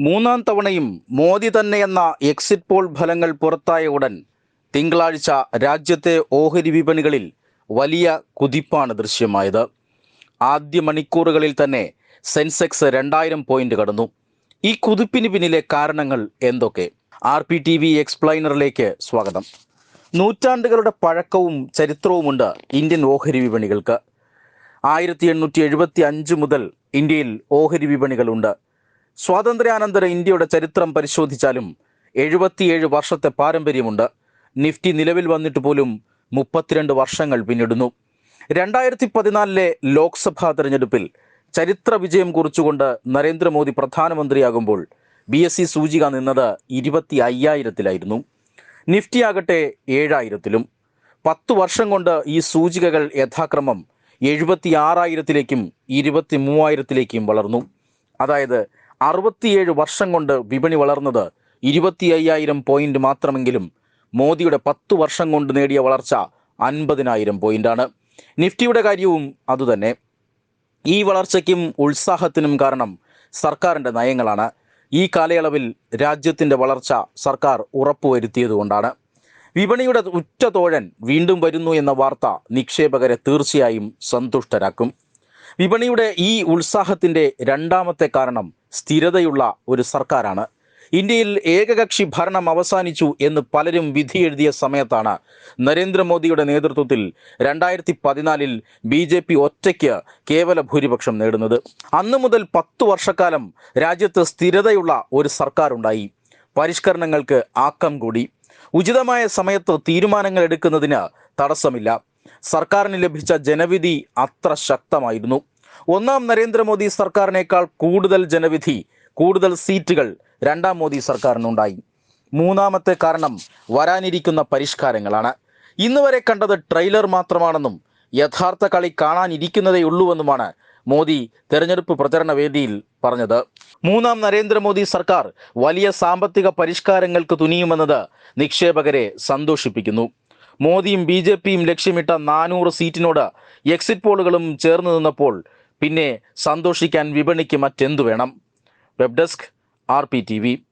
മൂന്നാം തവണയും Modi തന്നെയെന്ന exit poll ഫലങ്ങൾ പുറത്തായ ഉടൻ തിങ്കളാഴ്ച രാജ്യത്തെ ഓഹരി വിപണികളിൽ വലിയ കുതിപ്പാണ് ദൃശ്യമായത്. ആദ്യ മണിക്കൂറുകളിൽ തന്നെ സെൻസെക്സ് രണ്ടായിരം പോയിന്റ് കടന്നു. ഈ കുതിപ്പിന് പിന്നിലെ കാരണങ്ങൾ എന്തൊക്കെ? ആർ പി ടി വി എക്സ്പ്ലൈനറിലേക്ക് സ്വാഗതം. നൂറ്റാണ്ടുകളുടെ പഴക്കവും ചരിത്രവുമുണ്ട് ഇന്ത്യൻ ഓഹരി വിപണികൾക്ക്. ആയിരത്തി എണ്ണൂറ്റി എഴുപത്തി അഞ്ച് മുതൽ ഇന്ത്യയിൽ ഓഹരി വിപണികളുണ്ട്. സ്വാതന്ത്ര്യാനന്തര ഇന്ത്യയുടെ ചരിത്രം പരിശോധിച്ചാലും എഴുപത്തിയേഴ് വർഷത്തെ പാരമ്പര്യമുണ്ട്. നിഫ്റ്റി നിലവിൽ വന്നിട്ട് പോലും മുപ്പത്തിരണ്ട് വർഷങ്ങൾ പിന്നിടുന്നു. രണ്ടായിരത്തി പതിനാലിലെ ലോക്സഭാ തെരഞ്ഞെടുപ്പിൽ ചരിത്ര വിജയം കുറിച്ചുകൊണ്ട് നരേന്ദ്രമോദി പ്രധാനമന്ത്രിയാകുമ്പോൾ ബി എസ് സി സൂചിക നിന്നത് ഇരുപത്തി അയ്യായിരത്തിലായിരുന്നു നിഫ്റ്റി ആകട്ടെ ഏഴായിരത്തിലും. പത്തു വർഷം കൊണ്ട് ഈ സൂചികകൾ യഥാക്രമം എഴുപത്തി ആറായിരത്തിലേക്കും ഇരുപത്തി മൂവായിരത്തിലേക്കും വളർന്നു. അതായത് അറുപത്തിയേഴ് വർഷം കൊണ്ട് വിപണി വളർന്നത് ഇരുപത്തി അയ്യായിരം പോയിന്റ് മാത്രമെങ്കിലും മോദിയുടെ പത്തു വർഷം കൊണ്ട് നേടിയ വളർച്ച അൻപതിനായിരം പോയിന്റാണ് നിഫ്റ്റിയുടെ കാര്യവും അതുതന്നെ. ഈ വളർച്ചയ്ക്കും ഉത്സാഹത്തിനും കാരണം സർക്കാരിന്റെ നയങ്ങളാണ്. ഈ കാലയളവിൽ രാജ്യത്തിന്റെ വളർച്ച സർക്കാർ ഉറപ്പുവരുത്തിയതുകൊണ്ടാണ് വിപണിയുടെ ഉറ്റ തോഴൻ വീണ്ടും വരുന്നു എന്ന വാർത്ത നിക്ഷേപകരെ തീർച്ചയായും സന്തുഷ്ടരാക്കും. വിപണിയുടെ ഈ ഉത്സാഹത്തിന്റെ രണ്ടാമത്തെ കാരണം സ്ഥിരതയുള്ള ഒരു സർക്കാരാണ്. ഇന്ത്യയിൽ ഏകകക്ഷി ഭരണം അവസാനിച്ചു എന്ന് പലരും വിധി എഴുതിയ സമയത്താണ് നരേന്ദ്രമോദിയുടെ നേതൃത്വത്തിൽ രണ്ടായിരത്തി പതിനാലിൽ ബി ജെ പി ഒറ്റയ്ക്ക് കേവല ഭൂരിപക്ഷം നേടുന്നത്. അന്നു മുതൽ പത്തു വർഷക്കാലം രാജ്യത്ത് സ്ഥിരതയുള്ള ഒരു സർക്കാർ ഉണ്ടായി പരിഷ്കരണങ്ങൾക്ക് ആക്കം കൂടി. ഉചിതമായ സമയത്ത് തീരുമാനങ്ങൾ എടുക്കുന്നതിന് തടസ്സമില്ല. സർക്കാരിന് ലഭിച്ച ജനവിധി അത്ര ശക്തമായിരുന്നു. ഒന്നാം നരേന്ദ്രമോദി സർക്കാരിനേക്കാൾ കൂടുതൽ ജനവിധി കൂടുതൽ സീറ്റുകൾ രണ്ടാം മോദി സർക്കാരിനുണ്ടായി. മൂന്നാമത്തെ കാരണം വരാനിരിക്കുന്ന പരിഷ്കാരങ്ങളാണ്. ഇന്ന് വരെ കണ്ടത് ട്രെയിലർ മാത്രമാണെന്നും യഥാർത്ഥ കളി കാണാനിരിക്കുന്നതേ ഉള്ളൂവെന്നുമാണ് മോദി തെരഞ്ഞെടുപ്പ് പ്രചരണ വേദിയിൽ പറഞ്ഞത്. മൂന്നാം നരേന്ദ്രമോദി സർക്കാർ വലിയ സാമ്പത്തിക പരിഷ്കാരങ്ങൾക്ക് തുനിയുമെന്നത് നിക്ഷേപകരെ സന്തോഷിപ്പിക്കുന്നു. മോദിയും ബി ജെ പിയും ലക്ഷ്യമിട്ട നാനൂറ് സീറ്റിനോട് എക്സിറ്റ് പോളുകളും ചേർന്ന് നിന്നപ്പോൾ പിന്നെ സന്തോഷിക്കാൻ വിപണിക്ക് മറ്റെന്തു വേണം? Web desk R P T V